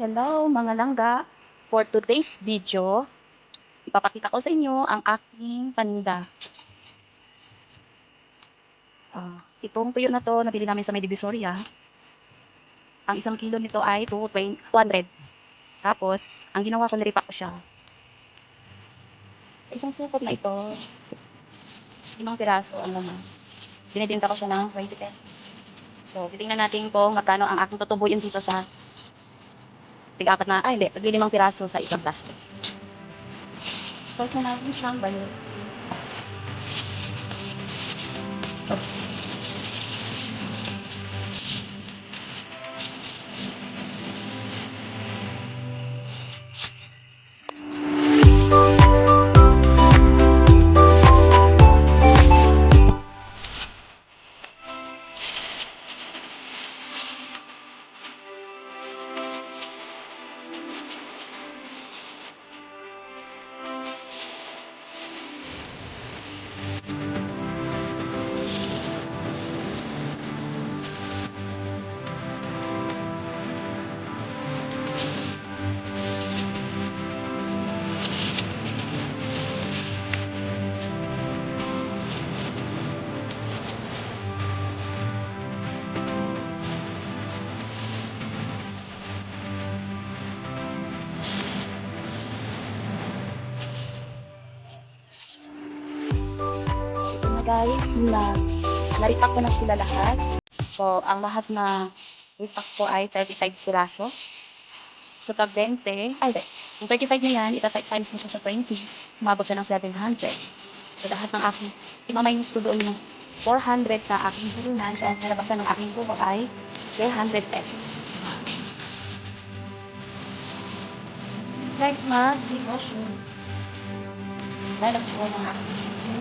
Hello mga langga! For today's video, ipapakita ko sa inyo ang aking paninda. Ah, itong tuyo na to, nabili namin sa may. Ang isang kilo nito ay 220 200. Tapos, ang ginawa ko, niripak ko siya. Sa isang supot na ito, limang piraso ang laman. Binibinta ko siya ng 20 pesos. So, titingnan natin kung magkano ang aking tutubuin dito sa tig-apat na, ay hindi, taglilimang piraso sa isang plastic. Start na natin siyang balik. Ito guys, na naripak ko na sila lahat. So, ang lahat na ripak ko ay 35 piraso. So, tag 20, ay. Yung 35 na yan, itatype times mo sa 20. Umabot siya ng 700. So, lahat ng aking, imaminus ko doon yung 400 na aking hulunan. So, ang nalabasan ng aking buko ay 300 pesos. Next month, negosyo. Dahil ako ng aking